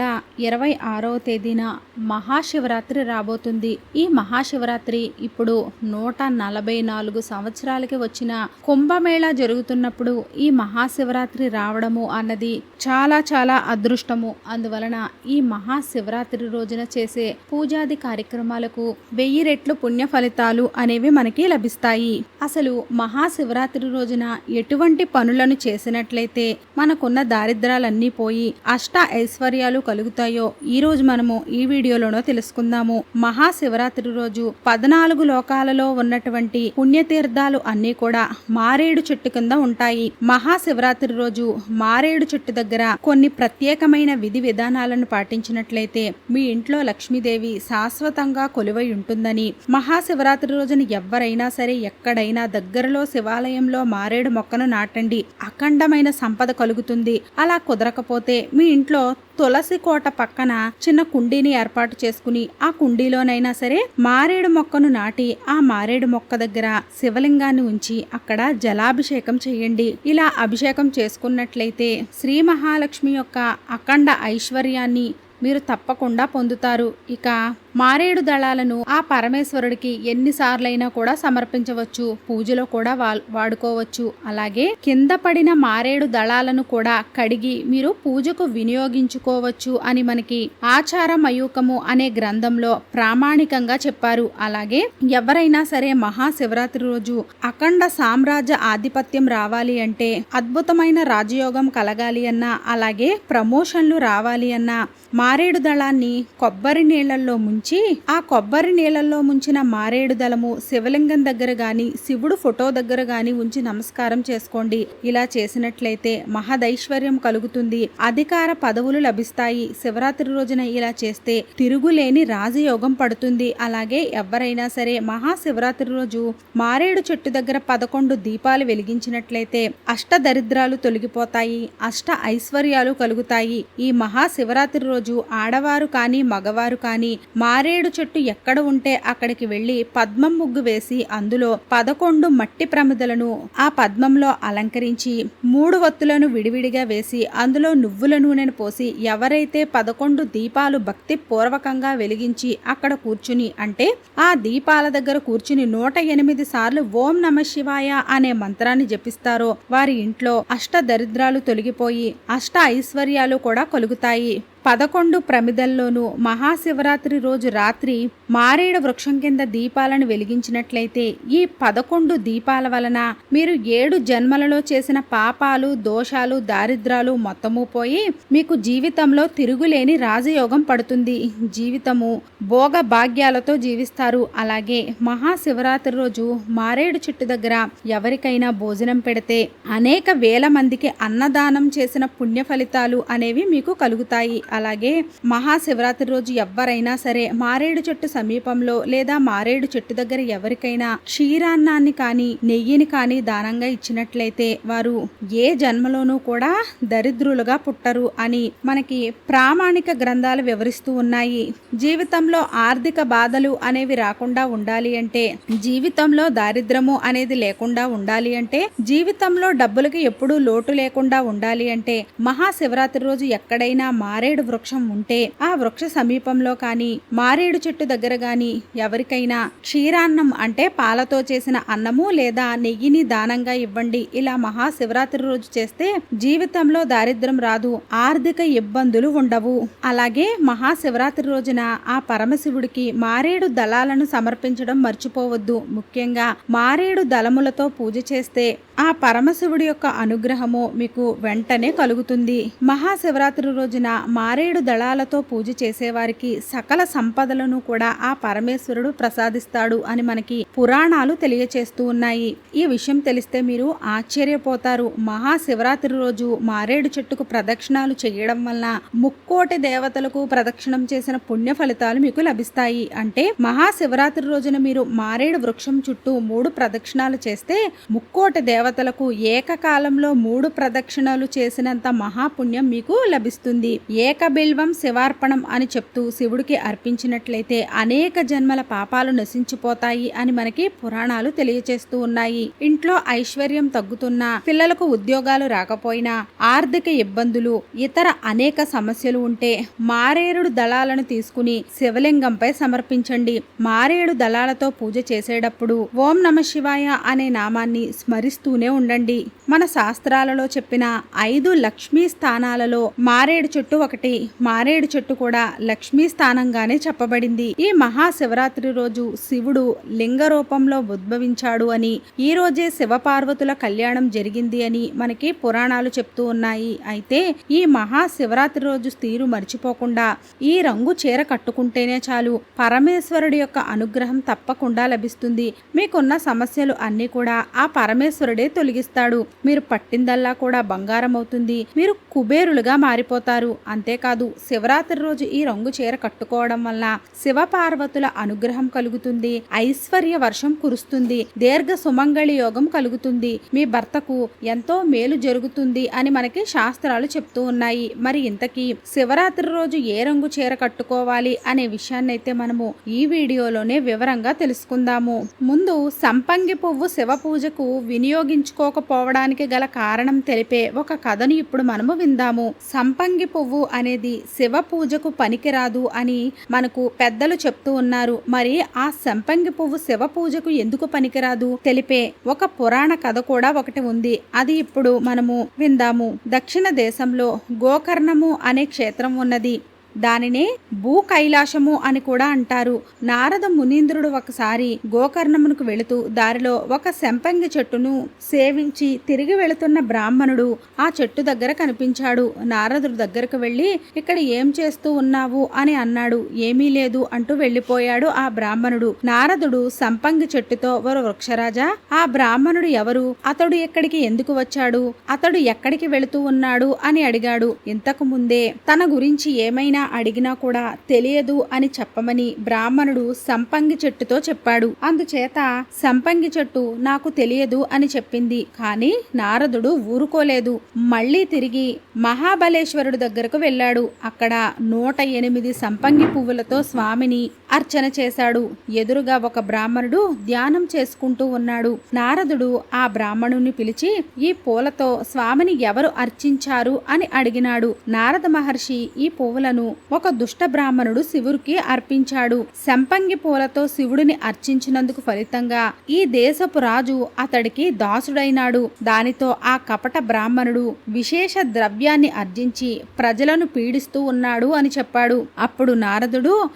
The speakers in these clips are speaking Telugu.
నెల ఇరవై ఆరవ తేదీన మహాశివరాత్రి రాబోతుంది. ఈ మహాశివరాత్రి ఇప్పుడు నూట నలభై నాలుగు సంవత్సరాలకి వచ్చిన కుంభమేళా జరుగుతున్నప్పుడు ఈ మహాశివరాత్రి రావడము అన్నది చాలా చాలా అదృష్టము. అందువలన ఈ మహాశివరాత్రి రోజున చేసే పూజాది కార్యక్రమాలకు వెయ్యి రెట్లు పుణ్య ఫలితాలు అనేవి మనకి లభిస్తాయి. అసలు మహాశివరాత్రి రోజున ఎటువంటి పనులను చేసినట్లయితే మనకున్న దారిద్రాలన్నీ పోయి అష్ట ఐశ్వర్యాలు కలుగుతాయో ఈరోజు మనము ఈ వీడియోలోనో తెలుసుకుందాము. మహాశివరాత్రి రోజు పద్నాలుగు లోకాలలో ఉన్నటువంటి పుణ్యతీర్థాలు అన్నీ కూడా మారేడు చెట్టు కింద ఉంటాయి. మహాశివరాత్రి రోజు మారేడు చెట్టు దగ్గర కొన్ని ప్రత్యేకమైన విధి విధానాలను పాటించినట్లయితే మీ ఇంట్లో లక్ష్మీదేవి శాశ్వతంగా కొలువై ఉంటుందని మహాశివరాత్రి రోజున ఎవరైనా సరే ఎక్కడైనా దగ్గరలో శివాలయంలో మారేడు మొక్కను నాటండి అఖండమైన సంపద కలుగుతుంది. అలా కుదరకపోతే మీ ఇంట్లో తులసి కోట పక్కన చిన్న కుండీని ఏర్పాటు చేసుకుని ఆ కుండీలోనైనా సరే మారేడు మొక్కను నాటి ఆ మారేడు మొక్క దగ్గర శివలింగాన్ని ఉంచి అక్కడ జలాభిషేకం చేయండి. ఇలా అభిషేకం చేసుకున్నట్లయితే శ్రీ మహాలక్ష్మి యొక్క అఖండ ఐశ్వర్యాన్ని మీరు తప్పకుండా పొందుతారు. ఇక మారేడు దళాలను ఆ పరమేశ్వరుడికి ఎన్నిసార్లైనా కూడా సమర్పించవచ్చు. పూజలో కూడా వా- వాడుకోవచ్చు. అలాగే కింద పడిన మారేడు దళాలను కూడా కడిగి మీరు పూజకు వినియోగించుకోవచ్చు అని మనకి ఆచార మయూకము అనే గ్రంథంలో ప్రామాణికంగా చెప్పారు. అలాగే ఎవరైనా సరే మహాశివరాత్రి రోజు అఖండ సామ్రాజ్య ఆధిపత్యం రావాలి అంటే అద్భుతమైన రాజయోగం కలగాలి అన్నా అలాగే ప్రమోషన్లు రావాలి అన్నా మారేడు దళాన్ని కొబ్బరి నీళ్ళల్లో ముంచి ఆ కొబ్బరి నీళ్ళల్లో ముంచిన మారేడు దళము శివలింగం దగ్గర గాని శివుడు ఫోటో దగ్గర గాని ఉంచి నమస్కారం చేసుకోండి. ఇలా చేసినట్లయితే మహదైశ్వర్యం కలుగుతుంది. అధికార పదవులు లభిస్తాయి. శివరాత్రి రోజున ఇలా చేస్తే తిరుగులేని రాజయోగం పడుతుంది. అలాగే ఎవరైనా సరే మహాశివరాత్రి రోజు మారేడు చెట్టు దగ్గర పదకొండు దీపాలు వెలిగించినట్లయితే అష్ట దరిద్రాలు తొలగిపోతాయి. అష్ట ఐశ్వర్యాలు కలుగుతాయి. ఈ మహాశివరాత్రి రోజు ఆడవారు కానీ మగవారు కానీ మారేడు చెట్టు ఎక్కడ ఉంటే అక్కడికి వెళ్ళి పద్మం ముగ్గు వేసి అందులో పదకొండు మట్టి ప్రమిదలను ఆ పద్మంలో అలంకరించి మూడు వత్తులను విడివిడిగా వేసి అందులో నువ్వుల నూనెను పోసి ఎవరైతే పదకొండు దీపాలు భక్తి పూర్వకంగా వెలిగించి అక్కడ కూర్చుని అంటే ఆ దీపాల దగ్గర కూర్చుని నూట ఎనిమిది సార్లు ఓం నమ శివాయ అనే మంత్రాన్ని జపిస్తారో వారి ఇంట్లో అష్ట దరిద్రాలు తొలగిపోయి అష్ట ఐశ్వర్యాలు కూడా కలుగుతాయి. పదకొండు ప్రమిదల్లోనూ మహాశివరాత్రి రోజు రాత్రి మారేడు వృక్షం కింద దీపాలను వెలిగించినట్లయితే ఈ పదకొండు దీపాల వలన మీరు ఏడు జన్మలలో చేసిన పాపాలు దోషాలు దారిద్రాలు మొత్తము పోయి మీకు జీవితంలో తిరుగులేని రాజయోగం పడుతుంది. జీవితము భోగ భాగ్యాలతో జీవిస్తారు. అలాగే మహాశివరాత్రి రోజు మారేడు చెట్టు దగ్గర ఎవరికైనా భోజనం పెడితే అనేక వేల మందికి అన్నదానం చేసిన పుణ్య ఫలితాలు అనేవి మీకు కలుగుతాయి. అలాగే మహాశివరాత్రి రోజు ఎవరైనా సరే మారేడు చెట్టు సమీపంలో లేదా మారేడు చెట్టు దగ్గర ఎవరికైనా క్షీరాన్నాన్ని కానీ నెయ్యిని కానీ దానంగా ఇచ్చినట్లయితే వారు ఏ జన్మలోనూ కూడా దరిద్రులుగా పుట్టరు అని మనకి ప్రామాణిక గ్రంథాలు వివరిస్తూ ఉన్నాయి. జీవితంలో ఆర్థిక బాధలు అనేవి రాకుండా ఉండాలి అంటే జీవితంలో దారిద్రము అనేది లేకుండా ఉండాలి అంటే జీవితంలో డబ్బులకి ఎప్పుడూ లోటు లేకుండా ఉండాలి అంటే మహాశివరాత్రి రోజు ఎక్కడైనా మారేడు వృక్షం ఉంటే ఆ వృక్ష సమీపంలో కానీ మారేడు చెట్టు దగ్గర కానీ ఎవరికైనా క్షీరాన్నం అంటే పాలతో చేసిన అన్నము లేదా నెయ్యిని దానంగా ఇవ్వండి. ఇలా మహాశివరాత్రి రోజు చేస్తే జీవితంలో దారిద్రం రాదు ఆర్థిక ఇబ్బందులు ఉండవు. అలాగే మహాశివరాత్రి రోజున ఆ పరమశివుడికి మారేడు దళాలను సమర్పించడం మర్చిపోవద్దు. ముఖ్యంగా మారేడు దళములతో పూజ చేస్తే ఆ పరమశివుడి యొక్క అనుగ్రహము మీకు వెంటనే కలుగుతుంది. మహాశివరాత్రి రోజున మారేడు దళాలతో పూజ చేసేవారికి సకల సంపదలను కూడా ఆ పరమేశ్వరుడు ప్రసాదిస్తాడు అని మనకి పురాణాలు తెలియచేస్తూ ఉన్నాయి. ఈ విషయం తెలిస్తే మీరు ఆశ్చర్యపోతారు. మహాశివరాత్రి రోజు మారేడు చెట్టుకు ప్రదక్షిణాలు చేయడం వలన ముక్కోటి దేవతలకు ప్రదక్షిణం చేసిన పుణ్య ఫలితాలు మీకు లభిస్తాయి. అంటే మహాశివరాత్రి రోజున మీరు మారేడు వృక్షం చుట్టూ మూడు ప్రదక్షిణాలు చేస్తే ముక్కోటి దేవత దేవతలకు ఏకకాలంలో మూడు ప్రదక్షిణలు చేసినంత మహాపుణ్యం మీకు లభిస్తుంది. ఏకబిల్వం శివార్పణం అని చెప్తూ శివుడికి అర్పించినట్లయితే అనేక జన్మల పాపాలు నశించిపోతాయి అని మనకి పురాణాలు తెలియచేస్తూ ఉన్నాయి. ఇంట్లో ఐశ్వర్యం తగ్గుతున్నా పిల్లలకు ఉద్యోగాలు రాకపోయినా ఆర్థిక ఇబ్బందులు ఇతర అనేక సమస్యలు ఉంటే మారేడు దళాలను తీసుకుని శివలింగంపై సమర్పించండి. మారేడు దళాలతో పూజ చేసేటప్పుడు ఓం నమ శివాయ అనే నామాన్ని స్మరిస్తూనే ఉండండి. మన శాస్త్రాలలో చెప్పిన ఐదు లక్ష్మీ స్థానాలలో మారేడు చెట్టు ఒకటి. మారేడు చెట్టు కూడా లక్ష్మీ స్థానంగానే చెప్పబడింది. ఈ మహాశివరాత్రి రోజు శివుడు లింగ రూపంలో ఉద్భవించాడు అని ఈ రోజే శివపార్వతుల కళ్యాణం జరిగింది అని మనకి పురాణాలు చెప్తూ ఉన్నాయి. అయితే ఈ మహాశివరాత్రి రోజు తీరు మర్చిపోకుండా ఈ రంగు చీర కట్టుకుంటేనే చాలు పరమేశ్వరుడి యొక్క అనుగ్రహం తప్పకుండా లభిస్తుంది. మీకున్న సమస్యలు అన్నీ కూడా ఆ పరమేశ్వరుడే తొలగిస్తాడు. మీరు పట్టిందల్లా కూడా బంగారం అవుతుంది. మీరు కుబేరులుగా మారిపోతారు. అంతేకాదు శివరాత్రి రోజు ఈ రంగు చీర కట్టుకోవడం వల్ల శివపార్వతుల అనుగ్రహం కలుగుతుంది. ఐశ్వర్య వర్షం కురుస్తుంది. దీర్ఘ సుమంగళి యోగం కలుగుతుంది. మీ భర్తకు ఎంతో మేలు జరుగుతుంది అని మనకి శాస్త్రాలు చెప్తూ ఉన్నాయి. మరి ఇంతకీ శివరాత్రి రోజు ఏ రంగు చీర కట్టుకోవాలి అనే విషయాన్ని అయితే మనము ఈ వీడియోలోనే వివరంగా తెలుసుకుందాము. ముందు సంపంగి పువ్వు శివ పూజకు వినియోగించుకోకపోవడానికి గల కారణం తెలిపే ఒక కథను ఇప్పుడు మనము విందాము. సంపంగి పువ్వు అనేది శివ పూజకు పనికిరాదు అని మనకు పెద్దలు చెప్తూ ఉన్నారు. మరి ఆ సంపంగి పువ్వు శివ పూజకు ఎందుకు పనికిరాదు? తెలిపే ఒక పురాణ కథ కూడా ఒకటి ఉంది. అది ఇప్పుడు మనము విందాము. దక్షిణ దేశంలో గోకర్ణము అనే క్షేత్రం ఉన్నది. దానినే భూ కైలాసము అని కూడా అంటారు. నారద మునీంద్రుడు ఒకసారి గోకర్ణమునకు వెళుతూ దారిలో ఒక సెంపంగి చెట్టును సేవించి తిరిగి వెళుతున్న బ్రాహ్మణుడు ఆ చెట్టు దగ్గర కనిపించాడు. నారదుడు దగ్గరకు వెళ్ళి ఇక్కడ ఏం చేస్తూ ఉన్నావు? అని అన్నాడు. ఏమీ లేదు అంటూ వెళ్ళిపోయాడు ఆ బ్రాహ్మణుడు. నారదుడు సంపంగి చెట్టుతో ఓ వృక్షరాజా ఆ బ్రాహ్మణుడు ఎవరు? అతడు ఎక్కడికి ఎందుకు వచ్చాడు? అతడు ఎక్కడికి వెళుతూ ఉన్నాడు? అని అడిగాడు. ఇంతకు ముందే తన గురించి ఏమైనా అడిగినా కూడా తెలియదు అని చెప్పమని బ్రాహ్మణుడు సంపంగి చెట్టుతో చెప్పాడు. అందుచేత సంపంగి చెట్టు నాకు తెలియదు అని చెప్పింది. కానీ నారదుడు ఊరుకోలేదు. మళ్ళీ తిరిగి మహాబలేశ్వరుడు దగ్గరకు వెళ్ళాడు. అక్కడ నూట ఎనిమిది సంపంగి పువ్వులతో స్వామిని అర్చన చేశాడు. ఎదురుగా ఒక బ్రాహ్మణుడు ధ్యానం చేసుకుంటూ ఉన్నాడు. నారదుడు ఆ బ్రాహ్మణుని పిలిచి ఈ పూలతో స్వామిని ఎవరు అర్చించారు? అని అడిగినాడు. నారద మహర్షి ఈ పువ్వులను ఒక దుష్ట బ్రాహ్మణుడు శివుడికి అర్పించాడు. సంపంగి పూలతో శివుడిని అర్చించినందుకు ఫలితంగా ఈ దేశపు రాజు అతడికి దాసుడైనాడు. దానితో ఆ కపట బ్రాహ్మణుడు విశేష ద్రవ్యాన్ని అర్జించి ప్రజలను పీడిస్తూ ఉన్నాడు అని చెప్పాడు. అప్పుడు నారదుడు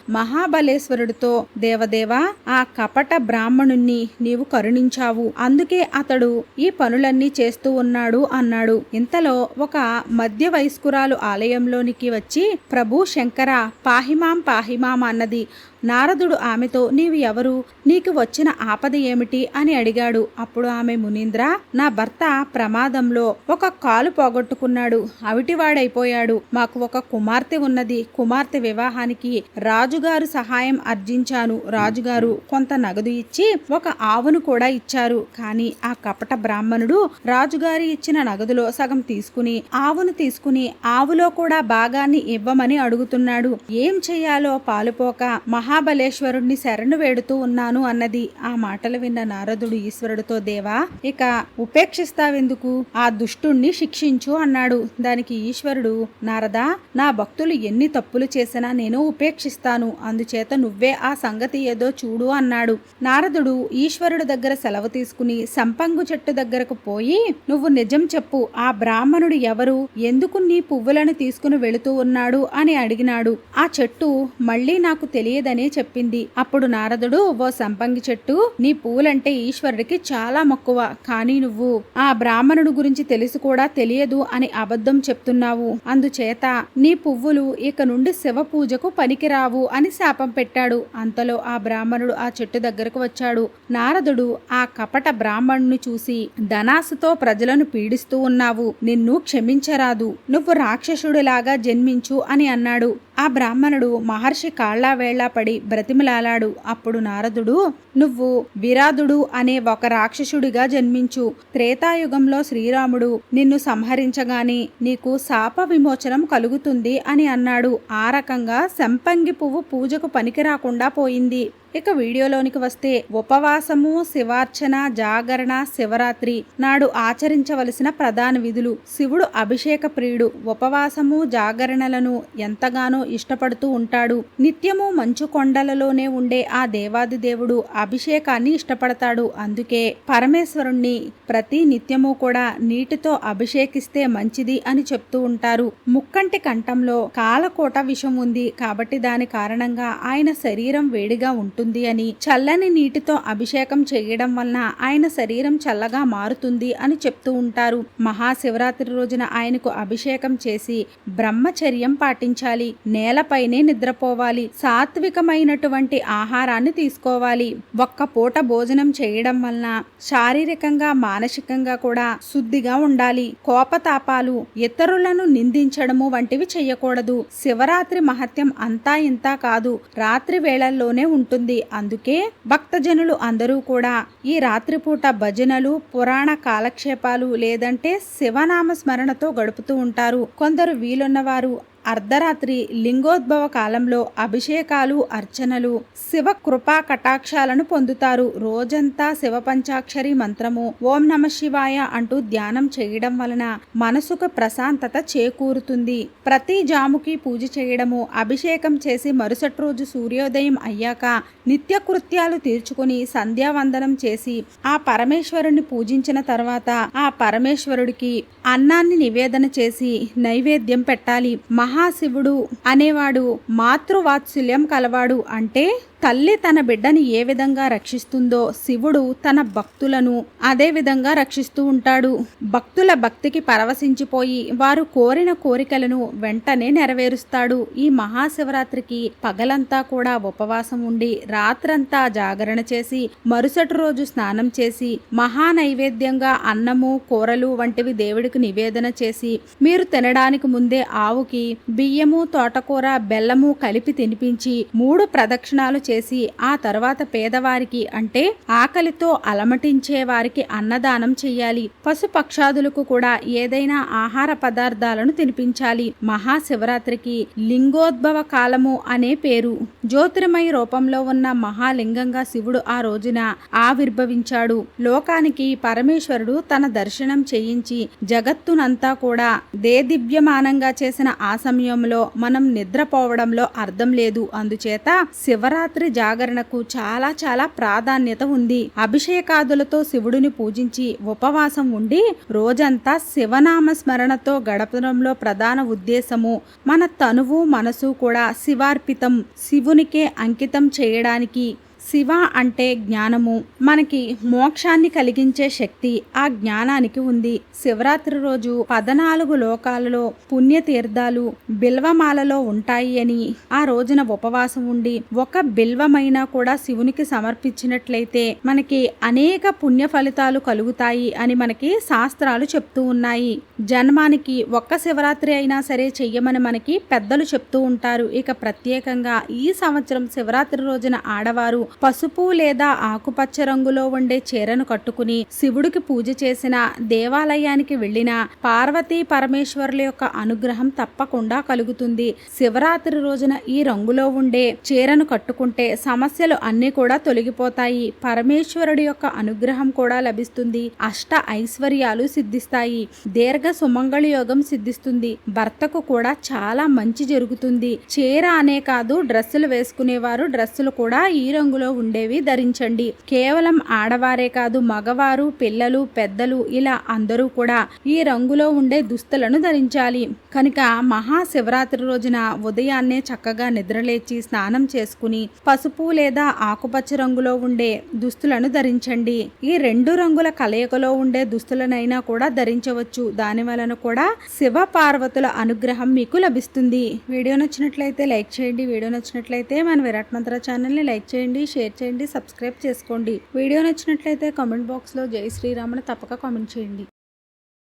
పరమేశ్వరుడితో దేవదేవా ఆ కపట బ్రాహ్మణుణ్ణి నీవు కరుణించావు. అందుకే అతడు ఈ పనులన్నీ చేస్తూ ఉన్నాడు అన్నాడు. ఇంతలో ఒక మధ్య వయస్కురాలు ఆలయంలోనికి వచ్చి ప్రభు శంకర పాహిమాం పాహిమాం అన్నది. నారదుడు ఆమెతో నీవు ఎవరు? నీకు వచ్చిన ఆపద ఏమిటి? అని అడిగాడు. అప్పుడు ఆమె మునీంద్ర నా భర్త ప్రమాదంలో ఒక కాలు పోగొట్టుకున్నాడు. అవిటివాడైపోయాడు. మాకు ఒక కుమార్తె ఉన్నది. కుమార్తె వివాహానికి రాజుగారు సహాయం అర్జించాను. రాజుగారు కొంత నగదు ఇచ్చి ఒక ఆవును కూడా ఇచ్చారు. కానీ ఆ కపట బ్రాహ్మణుడు రాజుగారి ఇచ్చిన నగదులో సగం తీసుకుని ఆవును తీసుకుని ఆవులో కూడా భాగాన్ని ఇవ్వమని అడుగుతున్నాడు. ఏం చెయ్యాలో పాలుపోక మహా మహాబలేశ్వరుణ్ణి శరణు వేడుతూ ఉన్నాను అన్నది ఆ మాటలు విన్న నారదుడు ఈశ్వరుడితో దేవా ఇక ఉపేక్షిస్తావెందుకు? ఆ దుష్టుణ్ణి శిక్షించు అన్నాడు. దానికి ఈశ్వరుడు నారదా నా భక్తులు ఎన్ని తప్పులు చేసినా నేను ఉపేక్షిస్తాను. అందుచేత నువ్వే ఆ సంగతి ఏదో చూడు అన్నాడు. నారదుడు ఈశ్వరుడు దగ్గర సెలవు తీసుకుని సంపంగు చెట్టు దగ్గరకు పోయి నువ్వు నిజం చెప్పు. ఆ బ్రాహ్మణుడు ఎవరు? ఎందుకు నీ పువ్వులను తీసుకుని వెళుతూ ఉన్నాడు? అని అడిగినాడు. ఆ చెట్టు మళ్ళీ నాకు తెలియదని చెప్పింది. అప్పుడు నారదుడు ఓ సంపంగి చెట్టు నీ పూలంటే ఈశ్వరుడికి చాలా మక్కువ. కానీ నువ్వు ఆ బ్రాహ్మణుడు గురించి తెలిసి కూడా తెలియదు అని అబద్ధం చెప్తున్నావు. అందుచేత నీ పువ్వులు ఇక నుండి శివ పూజకు పనికిరావు అని శాపం పెట్టాడు. అంతలో ఆ బ్రాహ్మణుడు ఆ చెట్టు దగ్గరకు వచ్చాడు. నారదుడు ఆ కపట బ్రాహ్మణుని చూసి ధనాసుతో ప్రజలను పీడిస్తూ ఉన్నావు. నిన్ను క్షమించరాదు. నువ్వు రాక్షసుడిలాగా జన్మించు అని అన్నాడు. ఆ బ్రాహ్మణుడు మహర్షి కాళ్ళా వేళ్ళా పడి బ్రతిమలాలాడు. అప్పుడు నారదుడు నువ్వు విరాధుడు అనే ఒక రాక్షసుడిగా జన్మించు. త్రేతాయుగంలో శ్రీరాముడు నిన్ను సంహరించగానే నీకు శాప విమోచనం కలుగుతుంది అని అన్నాడు. ఆ రకంగా సంపంగి పువ్వు పూజకు పనికి రాకుండా పోయింది. ఇక వీడియోలోనికి వస్తే ఉపవాసము శివార్చన జాగరణ శివరాత్రి నాడు ఆచరించవలసిన ప్రధాన విధులు. శివుడు అభిషేక ప్రియుడు. ఉపవాసము జాగరణలను ఎంతగానో ఇష్టపడుతూ ఉంటాడు. నిత్యము మంచు కొండలలోనే ఉండే ఆ దేవాది దేవుడు అభిషేకాన్ని ఇష్టపడతాడు. అందుకే పరమేశ్వరుణ్ణి ప్రతి నిత్యము కూడా నీటితో అభిషేకిస్తే మంచిది అని చెప్తూ ఉంటారు. ముక్కంటి కంఠంలో కాలకోట విషం ఉంది కాబట్టి దాని కారణంగా ఆయన శరీరం వేడిగా ఉంటుంది ఉంటుంది అని చల్లని నీటితో అభిషేకం చేయడం వలన ఆయన శరీరం చల్లగా మారుతుంది అని చెప్తూ ఉంటారు. మహాశివరాత్రి రోజున ఆయనకు అభిషేకం చేసి బ్రహ్మచర్యం పాటించాలి నేలపైనే నిద్రపోవాలి సాత్వికమైనటువంటి ఆహారాన్ని తీసుకోవాలి. ఒక్క పూట భోజనం చేయడం వలన శారీరకంగా మానసికంగా కూడా శుద్ధిగా ఉండాలి. కోపతాపాలు ఇతరులను నిందించడము వంటివి చేయకూడదు. శివరాత్రి మహత్యం అంతా ఇంతా కాదు. రాత్రి వేళల్లోనే ఉంటుంది. ఉంటుంది అందుకే భక్తజనులు అందరూ కూడా ఈ రాత్రిపూట భజనలు పురాణ కాలక్షేపాలు లేదంటే శివనామ స్మరణతో గడుపుతూ ఉంటారు. కొందరు వీలున్నవారు అర్ధరాత్రి లింగోద్భవ కాలంలో అభిషేకాలు అర్చనలు శివ కృపా కటాక్షాలను పొందుతారు. రోజంతా శివ పంచాక్షరి మంత్రము ఓం నమ శివాయ అంటూ ధ్యానం చేయడం వలన మనసుకు ప్రశాంతత చేకూరుతుంది. ప్రతి జాముకి పూజ చేయడము అభిషేకం చేసి మరుసటి రోజు సూర్యోదయం అయ్యాక నిత్య కృత్యాలు తీర్చుకుని సంధ్యావందనం చేసి ఆ పరమేశ్వరుని పూజించిన తర్వాత ఆ పరమేశ్వరుడికి అన్నాన్ని నివేదన చేసి నైవేద్యం పెట్టాలి. మహా మహాశివుడు అనేవాడు మాతృవాత్సల్యం కలవాడు అంటే తల్లి తన బిడ్డని ఏ విధంగా రక్షిస్తుందో శివుడు తన భక్తులను అదే విధంగా రక్షిస్తూ ఉంటాడు. భక్తుల భక్తికి పరవశించిపోయి వారు కోరిన కోరికలను వెంటనే నెరవేరుస్తాడు. ఈ మహాశివరాత్రికి పగలంతా కూడా ఉపవాసం ఉండి రాత్రంతా జాగరణ చేసి మరుసటి రోజు స్నానం చేసి మహా నైవేద్యంగా అన్నము కూరలు వంటివి దేవుడికి నివేదన చేసి మీరు తినడానికి ముందే ఆవుకి బియ్యము తోటకూర బెల్లము కలిపి తినిపించి మూడు ప్రదక్షిణాలు చేసి ఆ తర్వాత పేదవారికి అంటే ఆకలితో అలమటించే వారికి అన్నదానం చెయ్యాలి. పశుపక్షాదులకు కూడా ఏదైనా ఆహార పదార్థాలను తినిపించాలి. మహాశివరాత్రికి లింగోద్భవ కాలము అనే పేరు. జ్యోతిర్మయ రూపంలో ఉన్న మహాలింగంగా శివుడు ఆ రోజున ఆవిర్భవించాడు. లోకానికి పరమేశ్వరుడు తన దర్శనం చేయించి జగత్తునంతా కూడా దేదివ్యమానంగా చేసిన ఆ సమయంలో మనం నిద్రపోవడంలో అర్థం లేదు. అందుచేత శివరాత్రి రాత్రి జాగరణకు చాలా చాలా ప్రాధాన్యత ఉంది. అభిషేకాదులతో శివుడిని పూజించి ఉపవాసం ఉండి రోజంతా శివనామ స్మరణతో గడపడంలో ప్రధాన ఉద్దేశము. మన తనువు మనసు కూడా శివార్పితం. శివునికే అంకితం చేయడానికి శివ అంటే జ్ఞానము. మనకి మోక్షాన్ని కలిగించే శక్తి ఆ జ్ఞానానికి ఉంది. శివరాత్రి రోజు పదనాలుగు లోకాలలో పుణ్యతీర్థాలు బిల్వమాలలో ఉంటాయి అని ఆ రోజున ఉపవాసం ఉండి ఒక బిల్వమైనా కూడా శివునికి సమర్పించినట్లయితే మనకి అనేక పుణ్య ఫలితాలు కలుగుతాయి అని మనకి శాస్త్రాలు చెప్తూ ఉన్నాయి. జన్మానికి ఒక్క శివరాత్రి అయినా సరే చెయ్యమని మనకి పెద్దలు చెప్తూ ఉంటారు. ఇక ప్రత్యేకంగా ఈ సంవత్సరం శివరాత్రి రోజున ఆడవారు పసుపు లేదా ఆకుపచ్చ రంగులో ఉండే చీరను కట్టుకుని శివుడికి పూజ చేసిన దేవాలయానికి వెళ్ళిన పార్వతీ పరమేశ్వరుల యొక్క అనుగ్రహం తప్పకుండా కలుగుతుంది. శివరాత్రి రోజున ఈ రంగులో ఉండే చీరను కట్టుకుంటే సమస్యలు అన్ని కూడా తొలగిపోతాయి. పరమేశ్వరుడి యొక్క అనుగ్రహం కూడా లభిస్తుంది. అష్ట ఐశ్వర్యాలు సిద్ధిస్తాయి. దీర్ఘ సుమంగళ యోగం సిద్ధిస్తుంది. భర్తకు కూడా చాలా మంచి జరుగుతుంది. చీర అనే కాదు డ్రెస్సులు వేసుకునేవారు డ్రెస్సులు కూడా ఈ రంగులో ఉండేవి ధరించండి. కేవలం ఆడవారే కాదు మగవారు పిల్లలు పెద్దలు ఇలా అందరూ కూడా ఈ రంగులో ఉండే దుస్తులను ధరించాలి. కనుక మహాశివరాత్రి రోజున ఉదయాన్నే చక్కగా నిద్రలేచి స్నానం చేసుకుని పసుపు లేదా ఆకుపచ్చ రంగులో ఉండే దుస్తులను ధరించండి. ఈ రెండు రంగుల కలయికలో ఉండే దుస్తులనైనా కూడా ధరించవచ్చు. దాని వలన కూడా శివ పార్వతుల అనుగ్రహం మీకు లభిస్తుంది. వీడియో నచ్చినట్లయితే లైక్ చేయండి. వీడియో నచ్చినట్లయితే మన విరాట్ మంత్ర ఛానల్ని లైక్ చేయండి షేర్ చేయండి సబ్స్క్రైబ్ చేసుకోండి. వీడియో నచ్చినట్లయితే కామెంట్ బాక్స్లో జై శ్రీరాముని తప్పక కామెంట్ చేయండి.